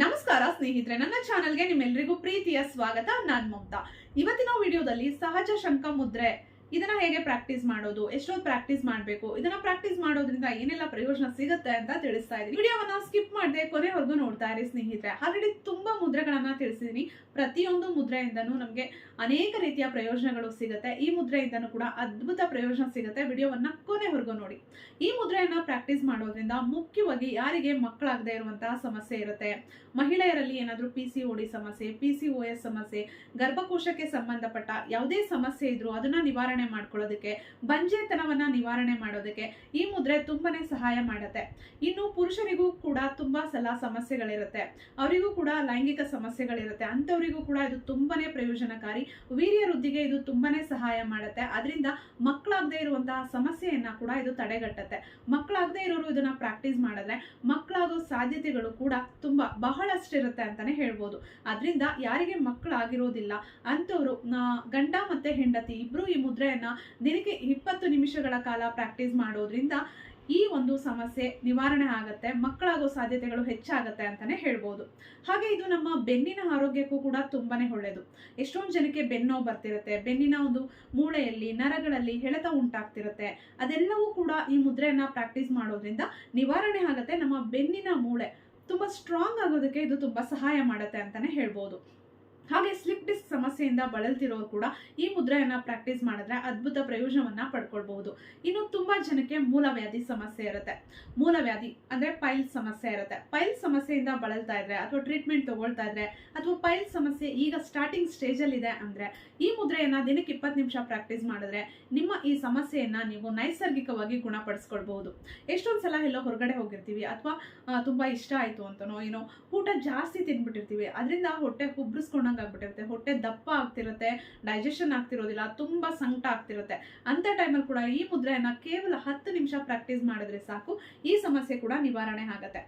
ನಮಸ್ಕಾರ ಸ್ನೇಹಿತರೆ, ನನ್ನ ಚಾನೆಲ್ಗೆ ನಿಮ್ಮೆಲ್ಲರಿಗೂ ಪ್ರೀತಿಯ ಸ್ವಾಗತ. ನಾನ್ ಮಮತಾ. ಇವತ್ತಿನ ವಿಡಿಯೋದಲ್ಲಿ ಸಹಜ ಶಂಕ ಮುದ್ರೆ, ಇದನ್ನ ಹೇಗೆ ಪ್ರಾಕ್ಟೀಸ್ ಮಾಡೋದು ಎಷ್ಟೊಂದು ಪ್ರಾಕ್ಟೀಸ್ ಮಾಡಬೇಕು, ಇದನ್ನ ಪ್ರಾಕ್ಟೀಸ್ ಮಾಡೋದ್ರಿಂದ ಏನೆಲ್ಲ ಪ್ರಯೋಜನ ಸಿಗುತ್ತೆ ಅಂತ ತಿಳಿಸ್ತಾ ಇದ್ದೀನಿ. ವಿಡಿಯೋವನ್ನ ಸ್ಕಿಪ್ ಮಾಡದೆ ಕೊನೆವರೆಗೂ ನೋಡ್ತಾ ಇರಿ ಸ್ನೇಹಿತರೆ. ಆಲ್ರೆಡಿ ತುಂಬಾ ಮುದ್ರೆಗಳನ್ನ ತಿಳಿಸಿದೀನಿ. ಪ್ರತಿಯೊಂದು ಮುದ್ರೆಯಿಂದನೂ ನಮಗೆ ಅನೇಕ ರೀತಿಯ ಪ್ರಯೋಜನಗಳು ಸಿಗುತ್ತೆ. ಈ ಮುದ್ರೆಯಿಂದನೂ ಕೂಡ ಅದ್ಭುತ ಪ್ರಯೋಜನ ಸಿಗುತ್ತೆ ವಿಡಿಯೋವನ್ನ ಕೊನೆವರೆಗೂ ನೋಡಿ. ಈ ಮುದ್ರೆಯನ್ನ ಪ್ರಾಕ್ಟೀಸ್ ಮಾಡೋದ್ರಿಂದ ಮುಖ್ಯವಾಗಿ ಯಾರಿಗೆ ಮಕ್ಕಳಾಗದೆ ಇರುವಂತಹ ಸಮಸ್ಯೆ ಇರುತ್ತೆ. ಮಹಿಳೆಯರಲ್ಲಿ ಏನಾದರೂ ಪಿ ಸಿ ಡಿ ಸಮಸ್ಯೆ ಪಿ ಸಿ ಓ ಎಸ್ ಸಮಸ್ಯೆ, ಗರ್ಭಕೋಶಕ್ಕೆ ಸಂಬಂಧಪಟ್ಟ ಯಾವುದೇ ಸಮಸ್ಯೆ ಇದ್ರೂ ಅದನ್ನ ನಿವಾರಣೆ ಮಾಡ್ಕೊಳ್ಳೋದಕ್ಕೆ, ಬಂಜೆತನವನ್ನ ನಿವಾರಣೆ ಮಾಡೋದಕ್ಕೆ ಈ ಮುದ್ರೆ ತುಂಬಾನೇ ಸಹಾಯ ಮಾಡುತ್ತೆ. ಇನ್ನು ಪುರುಷರಿಗೂ ಕೂಡ ತುಂಬಾ ಸಲ ಸಮಸ್ಯೆಗಳಿರುತ್ತೆ. ಅವರಿಗೂ ಕೂಡ ಲೈಂಗಿಕ ಸಮಸ್ಯೆಗಳಿರುತ್ತೆ. ಅಂಥವರಿಗೂ ಕೂಡ ಇದು ತುಂಬಾನೇ ಪ್ರಯೋಜನಕಾರಿ. ವೀರ್ಯ ವೃದ್ಧಿಗೆ ಇದು ತುಂಬಾನೇ ಸಹಾಯ ಮಾಡುತ್ತೆ. ಅದರಿಂದ ಮಕ್ಕಳಾಗದೇ ಇರುವಂತಹ ಸಮಸ್ಯೆಯನ್ನ ಕೂಡ ಇದು ತಡೆಗಟ್ಟುತ್ತೆ. ಮಕ್ಕಳಾಗದೇ ಇರೋರು ಇದನ್ನ ಪ್ರಾಕ್ಟೀಸ್ ಮಾಡಿದ್ರೆ ಮಕ್ಕಳಾಗೋ ಸಾಧ್ಯತೆಗಳು ಕೂಡ ತುಂಬಾ ಬಹಳಷ್ಟಿರುತ್ತೆ ಅಂತಾನೆ ಹೇಳ್ಬೋದು. ಅದರಿಂದ ಯಾರಿಗೆ ಮಕ್ಕಳಾಗಿರೋದಿಲ್ಲ, ಅಂಥವ್ರು ಗಂಡ ಮತ್ತೆ ಹೆಂಡತಿ ಇಬ್ರು ಈ ಮುದ್ರೆಯನ್ನ ದಿನಕ್ಕೆ ಇಪ್ಪತ್ತು ನಿಮಿಷಗಳ ಕಾಲ ಪ್ರಾಕ್ಟೀಸ್ ಮಾಡೋದ್ರಿಂದ ಈ ಒಂದು ಸಮಸ್ಯೆ ನಿವಾರಣೆ ಆಗುತ್ತೆ, ಮಕ್ಕಳಾಗೋ ಸಾಧ್ಯತೆಗಳು ಹೆಚ್ಚಾಗುತ್ತೆ ಅಂತಾನೆ ಹೇಳ್ಬೋದು. ಹಾಗೆ ಇದು ನಮ್ಮ ಬೆನ್ನಿನ ಆರೋಗ್ಯಕ್ಕೂ ಕೂಡ ತುಂಬಾನೇ ಒಳ್ಳೆಯದು ಎಷ್ಟೊಂದು ಜನಕ್ಕೆ ಬೆನ್ನೋ ಬರ್ತಿರುತ್ತೆ, ಬೆನ್ನಿನ ಒಂದು ಮೂಳೆಯಲ್ಲಿ, ನರಗಳಲ್ಲಿ ಎಳೆತ ಉಂಟಾಗ್ತಿರುತ್ತೆ, ಅದೆಲ್ಲವೂ ಕೂಡ ಈ ಮುದ್ರೆಯನ್ನ ಪ್ರಾಕ್ಟೀಸ್ ಮಾಡೋದ್ರಿಂದ ನಿವಾರಣೆ ಆಗುತ್ತೆ. ನಮ್ಮ ಬೆನ್ನಿನ ಮೂಳೆ ತುಂಬಾ ಸ್ಟ್ರಾಂಗ್ ಆಗೋದಕ್ಕೆ ಇದು ತುಂಬಾ ಸಹಾಯ ಮಾಡುತ್ತೆ ಅಂತಾನೆ ಹೇಳ್ಬೋದು. ಹಾಗೆ ಸ್ಲಿಪ್ ಡಿಸ್ಕ್ ಸಮಸ್ಯೆಯಿಂದ ಬಳಲ್ತಿರೋರು ಕೂಡ ಈ ಮುದ್ರೆಯನ್ನ ಪ್ರಾಕ್ಟೀಸ್ ಮಾಡಿದ್ರೆ ಅದ್ಭುತ ಪ್ರಯೋಜನವನ್ನ ಪಡ್ಕೊಳ್ಬಹುದು. ಇನ್ನು ತುಂಬಾ ಜನಕ್ಕೆ ಮೂಲವ್ಯಾಧಿ ಸಮಸ್ಯೆ ಇರುತ್ತೆ. ಮೂಲವ್ಯಾಧಿ ಅಂದ್ರೆ ಪೈಲ್ ಸಮಸ್ಯೆ ಇರುತ್ತೆ. ಪೈಲ್ ಸಮಸ್ಯೆಯಿಂದ ಬಳಲ್ತಾ ಇದ್ರೆ ಅಥವಾ ಟ್ರೀಟ್ಮೆಂಟ್ ತಗೊಳ್ತಾ ಇದ್ರೆ ಅಥವಾ ಪೈಲ್ ಸಮಸ್ಯೆ ಈಗ ಸ್ಟಾರ್ಟಿಂಗ್ ಸ್ಟೇಜ್ ಅಲ್ಲಿ ಇದೆ ಅಂದ್ರೆ ಈ ಮುದ್ರೆಯನ್ನ ದಿನಕ್ಕೆ ಇಪ್ಪತ್ತು ನಿಮಿಷ ಪ್ರಾಕ್ಟೀಸ್ ಮಾಡಿದ್ರೆ ನಿಮ್ಮ ಈ ಸಮಸ್ಯೆಯನ್ನ ನೀವು ನೈಸರ್ಗಿಕವಾಗಿ ಗುಣಪಡಿಸ್ಕೊಳ್ಬಹುದು. ಎಷ್ಟೊಂದು ಸಲ ಎಲ್ಲೋ ಹೊರಗಡೆ ಹೋಗಿರ್ತೀವಿ ಅಥವಾ ತುಂಬಾ ಇಷ್ಟ ಆಯ್ತು ಅಂತನೋ ಏನೋ ಊಟ ಜಾಸ್ತಿ ತಿನ್ಬಿಟ್ಟಿರ್ತೀವಿ. ಅದರಿಂದ ಹೊಟ್ಟೆ ಹುಬ್ರಿಸ್ಕೊಂಡಂಗೆ ಆಗ್ಬಿಟ್ಟಿರುತ್ತೆ, ಹೊಟ್ಟೆ ದಪ್ಪ ಆಗ್ತಿರುತ್ತೆ ಡೈಜೆಷನ್ ಆಗ್ತಿರೋದಿಲ್ಲ, ತುಂಬಾ ಸಂಕಟ ಆಗ್ತಿರುತ್ತೆ. ಅಂತ ಟೈಮಲ್ಲಿ ಕೂಡ ಈ ಮುದ್ರೆಯನ್ನ ಕೇವಲ ಹತ್ತು ನಿಮಿಷ ಪ್ರಾಕ್ಟೀಸ್ ಮಾಡಿದ್ರೆ ಸಾಕು, ಈ ಸಮಸ್ಯೆ ಕೂಡ ನಿವಾರಣೆ ಆಗತ್ತೆ.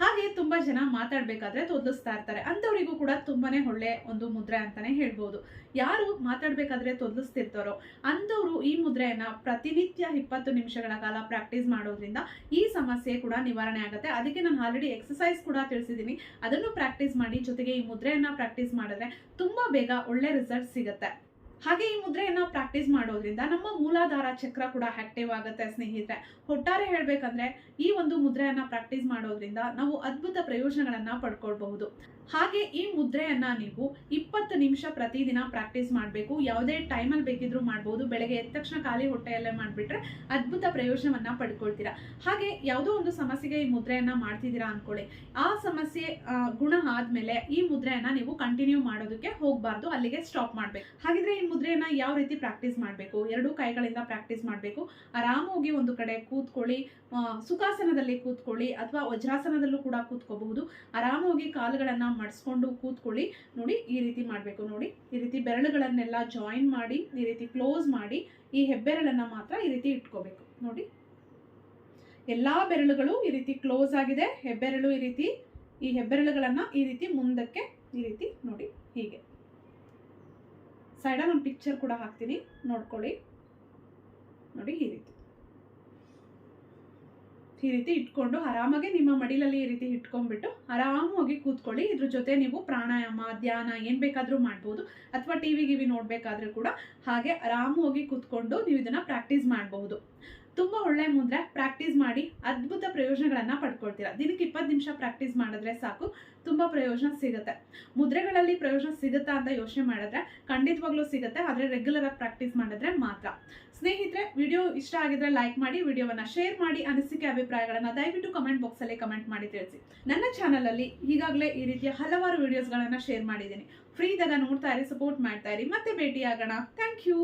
ಹಾಗೆ ತುಂಬಾ ಜನ ಮಾತಾಡ್ಬೇಕಾದ್ರೆ ತೊದಲಿಸ್ತಾ ಇರ್ತಾರೆ. ಅಂಥವರಿಗೂ ಕೂಡ ತುಂಬಾನೇ ಒಳ್ಳೆ ಒಂದು ಮುದ್ರೆ ಅಂತಾನೆ ಹೇಳ್ಬೋದು. ಯಾರು ಮಾತಾಡ್ಬೇಕಾದ್ರೆ ತೊದಲಿಸ್ತಿರ್ತಾರೋ ಅಂಥವರು ಈ ಮುದ್ರೆಯನ್ನ ಪ್ರತಿನಿತ್ಯ ಇಪ್ಪತ್ತು ನಿಮಿಷಗಳ ಕಾಲ ಪ್ರಾಕ್ಟೀಸ್ ಮಾಡೋದ್ರಿಂದ ಈ ಸಮಸ್ಯೆ ಕೂಡ ನಿವಾರಣೆ ಆಗುತ್ತೆ. ಅದಕ್ಕೆ ನಾನು ಆಲ್ರೆಡಿ ಎಕ್ಸಸೈಸ್ ಕೂಡ ತಿಳಿಸಿದ್ದೀನಿ. ಅದನ್ನು ಪ್ರಾಕ್ಟೀಸ್ ಮಾಡಿ ಜೊತೆಗೆ ಈ ಮುದ್ರೆಯನ್ನ ಪ್ರಾಕ್ಟೀಸ್ ಮಾಡಿದ್ರೆ ತುಂಬಾ ಬೇಗ ಒಳ್ಳೆ ರಿಸಲ್ಟ್ ಸಿಗುತ್ತೆ. ಹಾಗೆ ಈ ಮುದ್ರೆಯನ್ನ ಪ್ರಾಕ್ಟೀಸ್ ಮಾಡೋದ್ರಿಂದ ನಮ್ಮ ಮೂಲಾಧಾರ ಚಕ್ರ ಕೂಡ ಆಕ್ಟಿವ್ ಆಗುತ್ತೆ ಸ್ನೇಹಿತರೆ. ಒಟ್ಟಾರೆ ಹೇಳ್ಬೇಕಂದ್ರೆ ಈ ಒಂದು ಮುದ್ರೆಯನ್ನ ಪ್ರಾಕ್ಟೀಸ್ ಮಾಡೋದ್ರಿಂದ ನಾವು ಅದ್ಭುತ ಪ್ರಯೋಜನಗಳನ್ನ ಪಡ್ಕೊಳ್ಬಹುದು. ಹಾಗೆ ಈ ಮುದ್ರೆಯನ್ನ ನೀವು ಇಪ್ಪತ್ತು ನಿಮಿಷ ಪ್ರತಿದಿನ ಪ್ರಾಕ್ಟೀಸ್ ಮಾಡಬೇಕು. ಯಾವುದೇ ಟೈಮಲ್ಲಿ ಬೇಕಿದ್ರೂ ಮಾಡ್ಬೋದು. ಬೆಳಗ್ಗೆ ಎದ್ದ ತಕ್ಷಣ ಖಾಲಿ ಹೊಟ್ಟೆಯಲ್ಲೇ ಮಾಡಿಬಿಟ್ರೆ ಅದ್ಭುತ ಪ್ರಯೋಜನವನ್ನ ಪಡ್ಕೊಳ್ತೀರಾ. ಹಾಗೆ ಯಾವುದೋ ಒಂದು ಸಮಸ್ಯೆಗೆ ಈ ಮುದ್ರೆಯನ್ನ ಮಾಡ್ತಿದ್ದೀರಾ ಅನ್ಕೊಳ್ಳಿ. ಆ ಸಮಸ್ಯೆ ಗುಣ ಆದ್ಮೇಲೆ ಈ ಮುದ್ರೆಯನ್ನ ನೀವು ಕಂಟಿನ್ಯೂ ಮಾಡೋದಕ್ಕೆ ಹೋಗಬಾರ್ದು. ಅಲ್ಲಿಗೆ ಸ್ಟಾಪ್ ಮಾಡಬೇಕು. ಹಾಗಿದ್ರೆ ಈ ಮುದ್ರೆಯನ್ನ ಯಾವ ರೀತಿ ಪ್ರಾಕ್ಟೀಸ್ ಮಾಡಬೇಕು? ಎರಡು ಕೈಗಳಿಂದ ಪ್ರಾಕ್ಟೀಸ್ ಮಾಡಬೇಕು. ಆರಾಮಾಗಿ ಒಂದು ಕಡೆ ಕೂತ್ಕೊಳ್ಳಿ ಸುಖಾಸನದಲ್ಲಿ ಕೂತ್ಕೊಳ್ಳಿ ಅಥವಾ ವಜ್ರಾಸನದಲ್ಲೂ ಕೂಡ ಕೂತ್ಕೋಬಹುದು. ಆರಾಮಾಗಿ ಕಾಲುಗಳನ್ನು ಮಡಿಸ್ಕೊಂಡು ಕೂತ್ಕೊಳ್ಳಿ. ನೋಡಿ, ಈ ರೀತಿ ಮಾಡಬೇಕು. ನೋಡಿ, ಈ ರೀತಿ ಬೆರಳುಗಳನ್ನೆಲ್ಲ ಜಾಯಿನ್ ಮಾಡಿ, ಈ ರೀತಿ ಕ್ಲೋಸ್ ಮಾಡಿ, ಈ ಹೆಬ್ಬೆರಳನ್ನ ಮಾತ್ರ ಈ ರೀತಿ ಇಟ್ಕೋಬೇಕು. ನೋಡಿ, ಎಲ್ಲಾ ಬೆರಳುಗಳು ಈ ರೀತಿ ಕ್ಲೋಸ್ ಆಗಿದೆ. ಹೆಬ್ಬೆರಳು ಈ ರೀತಿ, ಈ ಹೆಬ್ಬೆರಳುಗಳನ್ನು ಈ ರೀತಿ ಮುಂದಕ್ಕೆ ಈ ರೀತಿ ನೋಡಿ, ಹೀಗೆ. ಸೈಡಲ್ಲಿ ಒಂದು ಪಿಕ್ಚರ್ ಕೂಡ ಹಾಕ್ತೀನಿ. ನೋಡ್ಕೊಳ್ಳಿ. ನೋಡಿ, ಈ ರೀತಿ. ಈ ರೀತಿ ಇಟ್ಕೊಂಡು ಆರಾಮಾಗಿ ನಿಮ್ಮ ಮಡಿಲಲ್ಲಿ ಈ ರೀತಿ ಇಟ್ಕೊಂಡ್ಬಿಟ್ಟು ಆರಾಮಾಗಿ ಕೂತ್ಕೊಳ್ಳಿ. ಇದ್ರ ಜೊತೆ ನೀವು ಪ್ರಾಣಾಯಾಮ, ಧ್ಯಾನ ಏನ್ ಬೇಕಾದರೂ ಮಾಡ್ಬೋದು. ಅಥವಾ ಟಿವಿ ಗಿವಿ ನೋಡ್ಬೇಕಾದ್ರೂ ಕೂಡ ಹಾಗೆ ಆರಾಮಾಗಿ ಕೂತ್ಕೊಂಡು ನೀವು ಇದನ್ನ ಪ್ರಾಕ್ಟೀಸ್ ಮಾಡಬಹುದು. ತುಂಬಾ ಒಳ್ಳೆ ಮುದ್ರೆ ಪ್ರಾಕ್ಟೀಸ್ ಮಾಡಿ ಅದ್ಭುತ ಪ್ರಯೋಜನಗಳನ್ನು ಪಡ್ಕೊಳ್ತೀರಾ. ದಿನಕ್ಕೆ ಇಪ್ಪತ್ತು ನಿಮಿಷ ಪ್ರಾಕ್ಟೀಸ್ ಮಾಡಿದ್ರೆ ಸಾಕು, ತುಂಬ ಪ್ರಯೋಜನ ಸಿಗುತ್ತೆ. ಮುದ್ರೆಗಳಲ್ಲಿ ಪ್ರಯೋಜನ ಸಿಗುತ್ತಾ ಅಂತ ಯೋಚನೆ ಮಾಡಿದ್ರೆ ಖಂಡಿತವಾಗ್ಲೂ ಸಿಗುತ್ತೆ, ಆದರೆ ರೆಗ್ಯುಲರ್ ಆಗಿ ಪ್ರಾಕ್ಟೀಸ್ ಮಾಡಿದ್ರೆ ಮಾತ್ರ. ಸ್ನೇಹಿತರೆ ವಿಡಿಯೋ ಇಷ್ಟ ಆಗಿದ್ರೆ ಲೈಕ್ ಮಾಡಿ ವಿಡಿಯೋವನ್ನ ಶೇರ್ ಮಾಡಿ ಅನಿಸಿಕೆ ಅಭಿಪ್ರಾಯಗಳನ್ನು ದಯವಿಟ್ಟು ಕಮೆಂಟ್ ಬಾಕ್ಸ್ ಅಲ್ಲಿ ಕಮೆಂಟ್ ಮಾಡಿ ತಿಳಿಸಿ. ನನ್ನ ಚಾನಲಲ್ಲಿ ಈಗಾಗಲೇ ಈ ರೀತಿಯ ಹಲವಾರು ವಿಡಿಯೋಸ್ಗಳನ್ನು ಶೇರ್ ಮಾಡಿದ್ದೀನಿ. ಫ್ರೀ ನೋಡ್ತಾ ಇರಿ ಸಪೋರ್ಟ್ ಮಾಡ್ತಾ ಇರಿ. ಮತ್ತೆ ಆಗೋಣ ಥ್ಯಾಂಕ್ ಯು